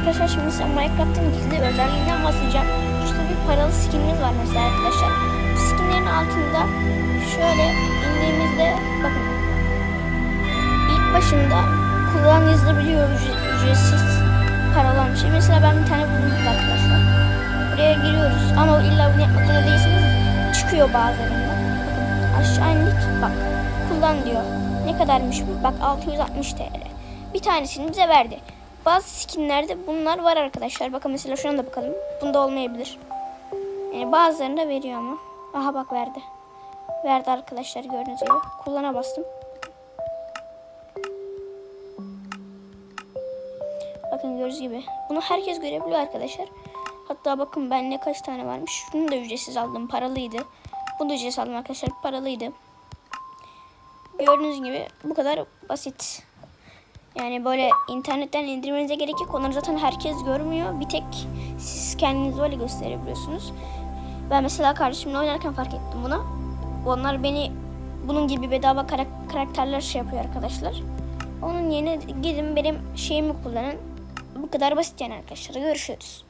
Arkadaşlar şimdi size Minecraft'ın gizli özelliğinden bahsedeceğim. Şurada bir paralı skinimiz var mesela arkadaşlar. Bu skinlerin altında şöyle indiğimizde bakın ilk başında kullan yazılabiliyor ücre- ücretsiz paralı bir şey. Mesela ben bir tane buldum arkadaşlar. Buraya giriyoruz ama illa bunu yapmak zorunda değilsiniz. Çıkıyor bazılarında. Bakın aşağı indik bak kullan diyor. Ne kadarmış bu? Bak 660 TL. Bir tanesini bize verdi. Bazı skinlerde bunlar var arkadaşlar. Bakın mesela şuna da bakalım. Bunda olmayabilir. Yani bazılarında veriyor ama. Aha bak verdi. Verdi arkadaşlar gördüğünüz gibi. Kullana bastım. Bakın gördüğünüz gibi. Bunu herkes görebiliyor arkadaşlar. Hatta bakın ben ne kaç tane varmış. Şunu da ücretsiz aldım. Paralıydı. Bunu da ücretsiz aldım arkadaşlar. Paralıydı. Gördüğünüz gibi bu kadar basit. Yani böyle internetten indirmenize gerek yok. Onları zaten herkes görmüyor. Bir tek siz kendiniz öyle gösterebiliyorsunuz. Ben mesela kardeşimle oynarken fark ettim bunu. Onlar beni bunun gibi bedava karak- karakterler şey yapıyor arkadaşlar. Onun yerine gidin benim şeyimi kullanın. Bu kadar basit yani arkadaşlar. Görüşürüz.